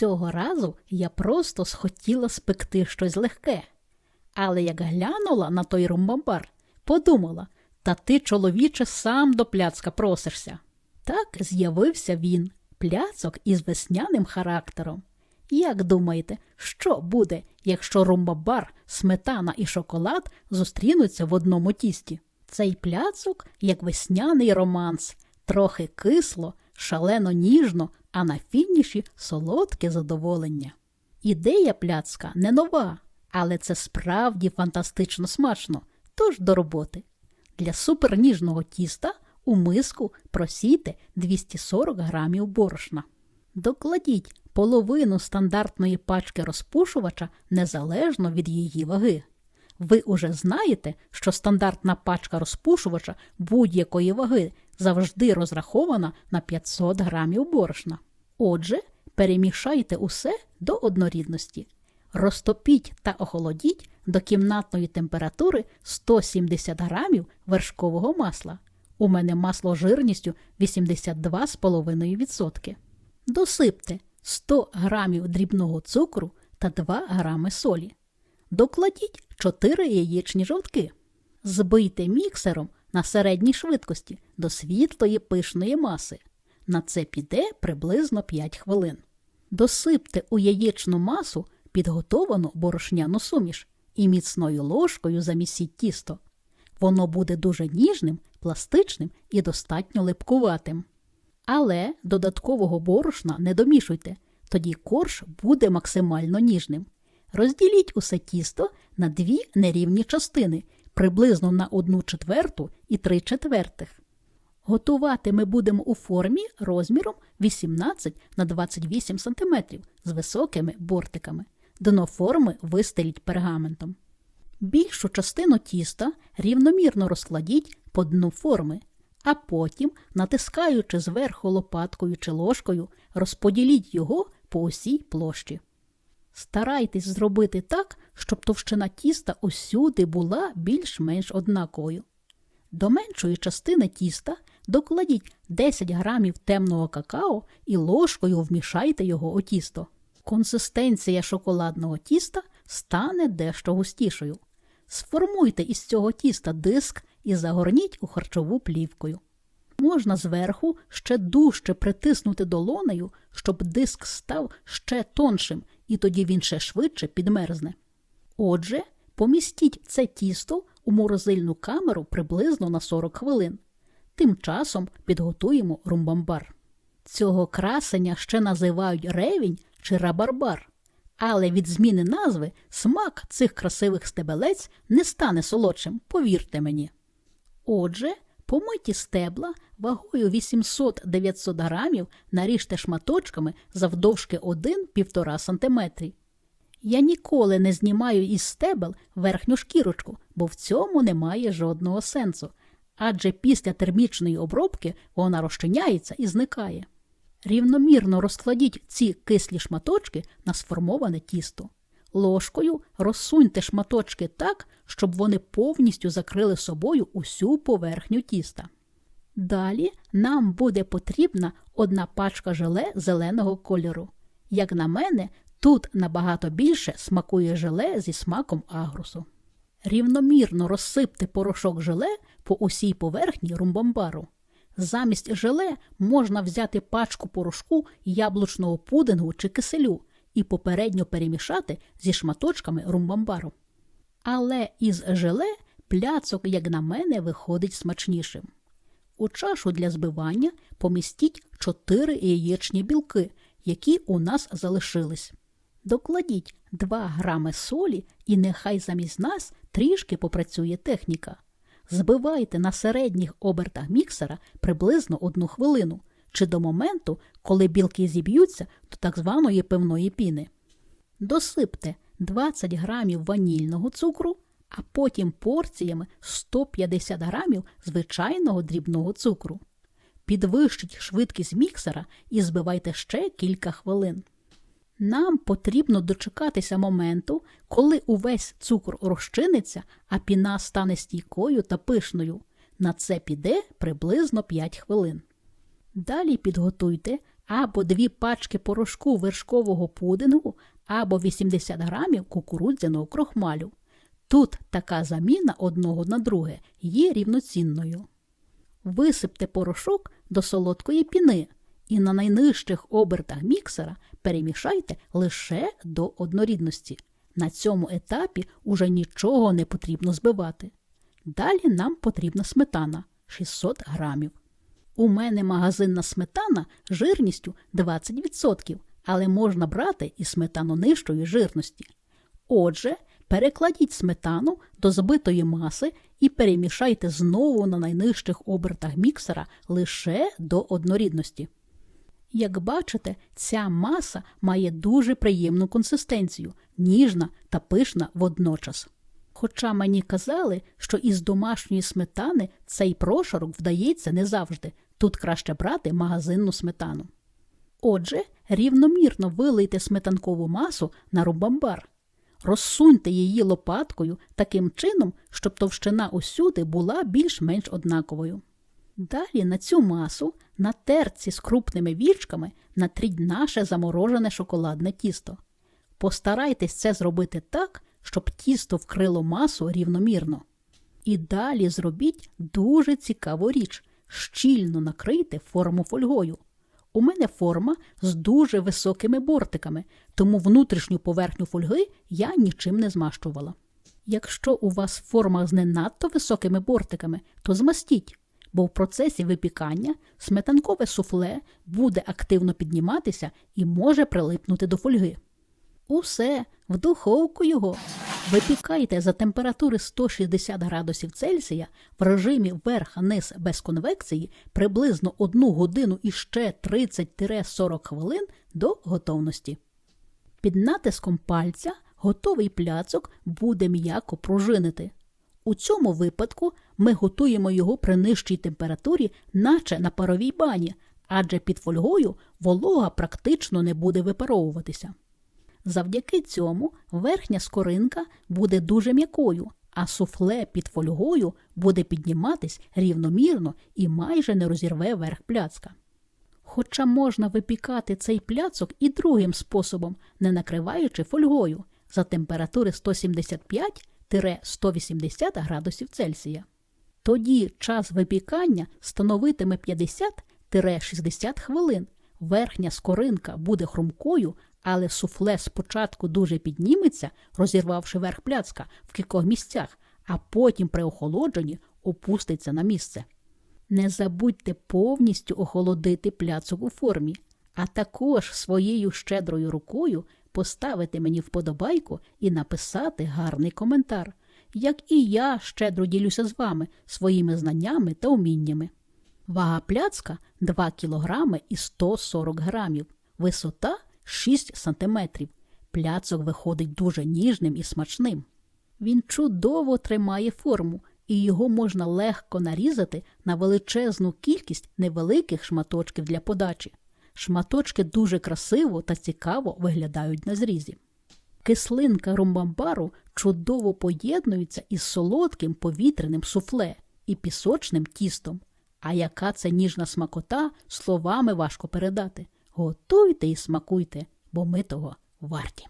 Цього разу я просто схотіла спекти щось легке. Але як глянула на той румбамбар, подумала, та ти, чоловіче, сам до пляцка просишся. Так з'явився він, пляцок із весняним характером. Як думаєте, що буде, якщо румбабар, сметана і шоколад зустрінуться в одному тісті? Цей пляцок, як весняний романс, трохи кисло, шалено ніжно, а на фініші солодке задоволення. Ідея пляцка не нова, але це справді фантастично смачно, тож до роботи. Для суперніжного тіста у миску просійте 240 грамів борошна. Докладіть половину стандартної пачки розпушувача незалежно від її ваги. Ви уже знаєте, що стандартна пачка розпушувача будь-якої ваги завжди розрахована на 500 грамів борошна. Отже, перемішайте усе до однорідності. Розтопіть та охолодіть до кімнатної температури 170 грамів вершкового масла. У мене масло жирністю 82,5%. Досипте 100 грамів дрібного цукру та 2 грами солі. Докладіть 4 яєчні жовтки. Збийте міксером на середній швидкості до світлої пишної маси. На це піде приблизно 5 хвилин. Досипте у яєчну масу підготовану борошняну суміш і міцною ложкою замісіть тісто. Воно буде дуже ніжним, пластичним і достатньо липкуватим. Але додаткового борошна не домішуйте, тоді корж буде максимально ніжним. Розділіть усе тісто на дві нерівні частини, приблизно на одну четверту і три четвертих. Готувати ми будемо у формі розміром 18 на 28 см з високими бортиками. Дно форми вистеліть пергаментом. Більшу частину тіста рівномірно розкладіть по дну форми, а потім, натискаючи зверху лопаткою чи ложкою, розподіліть його по усій площі. Старайтесь зробити так, щоб товщина тіста усюди була більш-менш однаковою. До меншої частини тіста докладіть 10 грамів темного какао і ложкою вмішайте його у тісто. Консистенція шоколадного тіста стане дещо густішою. Сформуйте із цього тіста диск і загорніть у харчову плівкою. Можна зверху ще дужче притиснути долонею, щоб диск став ще тоншим, і тоді він ще швидше підмерзне. Отже, помістіть це тісто у морозильну камеру приблизно на 40 хвилин. Тим часом підготуємо румбамбар. Цього красення ще називають ревінь чи рабарбар. Але від зміни назви смак цих красивих стебелець не стане солодшим, повірте мені. Отже, помиті стебла вагою 800-900 грамів наріжте шматочками завдовжки 1-1,5 см. Я ніколи не знімаю із стебел верхню шкірочку, бо в цьому немає жодного сенсу, адже після термічної обробки вона розчиняється і зникає. Рівномірно розкладіть ці кислі шматочки на сформоване тісто. Ложкою розсуньте шматочки так, щоб вони повністю закрили собою усю поверхню тіста. Далі нам буде потрібна одна пачка желе зеленого кольору. Як на мене, тут набагато більше смакує желе зі смаком агрусу. Рівномірно розсипте порошок желе по усій поверхні румбамбару. Замість желе можна взяти пачку порошку яблучного пудингу чи киселю і попередньо перемішати зі шматочками румбамбару. Але із желе пляцок, як на мене, виходить смачнішим. У чашу для збивання помістіть 4 яєчні білки, які у нас залишились. Докладіть 2 грами солі і нехай замість нас трішки попрацює техніка. Збивайте на середніх обертах міксера приблизно одну хвилину чи до моменту, коли білки зіб'ються до так званої пивної піни. Досипте 20 грамів ванільного цукру, а потім порціями 150 грамів звичайного дрібного цукру. Підвищіть швидкість міксера і збивайте ще кілька хвилин. Нам потрібно дочекатися моменту, коли увесь цукор розчиниться, а піна стане стійкою та пишною. На це піде приблизно 5 хвилин. Далі підготуйте або дві пачки порошку вершкового пудингу, або 80 грамів кукурудзяного крохмалю. Тут така заміна одного на друге є рівноцінною. Висипте порошок до солодкої піни і на найнижчих обертах міксера перемішайте лише до однорідності. На цьому етапі уже нічого не потрібно збивати. Далі нам потрібна сметана 600 грамів. У мене магазинна сметана жирністю 20%, але можна брати і сметану нижчої жирності. Отже, перекладіть сметану до збитої маси і перемішайте знову на найнижчих обертах міксера лише до однорідності. Як бачите, ця маса має дуже приємну консистенцію, ніжна та пишна водночас. Хоча мені казали, що із домашньої сметани цей прошарок вдається не завжди, тут краще брати магазинну сметану. Отже, рівномірно вилийте сметанкову масу на рубамбар. Розсуньте її лопаткою таким чином, щоб товщина усюди була більш-менш однаковою. Далі на цю масу на терці з крупними вічками натріть наше заморожене шоколадне тісто. Постарайтесь це зробити так, щоб тісто вкрило масу рівномірно. І далі зробіть дуже цікаву річ щільно накрийте форму фольгою. У мене форма з дуже високими бортиками, тому внутрішню поверхню фольги я нічим не змащувала. Якщо у вас форма з не надто високими бортиками, то змастіть, бо в процесі випікання сметанкове суфле буде активно підніматися і може прилипнути до фольги. Усе, в духовку його. Випікайте за температури 160 градусів Цельсія в режимі верх-низ без конвекції приблизно 1 годину і ще 30-40 хвилин до готовності. Під натиском пальця готовий пляцок буде м'яко пружинити. У цьому випадку ми готуємо його при нижчій температурі, наче на паровій бані, адже під фольгою волога практично не буде випаровуватися. Завдяки цьому верхня скоринка буде дуже м'якою, а суфле під фольгою буде підніматись рівномірно і майже не розірве верх пляцка. Хоча можна випікати цей пляцок і другим способом, не накриваючи фольгою за температури 175-180 градусів Цельсія. Тоді час випікання становитиме 50-60 хвилин. Верхня скоринка буде хрумкою, але суфле спочатку дуже підніметься, розірвавши верх пляцка в кількох місцях, а потім при охолодженні опуститься на місце. Не забудьте повністю охолодити пляцок у формі, а також своєю щедрою рукою поставити мені вподобайку і написати гарний коментар, як і я щедро ділюся з вами своїми знаннями та уміннями. Вага пляцка 2 кг і 140 грамів, висота 6 см. Пляцок виходить дуже ніжним і смачним. Він чудово тримає форму, і його можна легко нарізати на величезну кількість невеликих шматочків для подачі. Шматочки дуже красиво та цікаво виглядають на зрізі. Кислинка румбамбару чудово поєднується із солодким повітряним суфле і пісочним тістом. А яка це ніжна смакота, словами важко передати. Готуйте і смакуйте, бо ми того варті.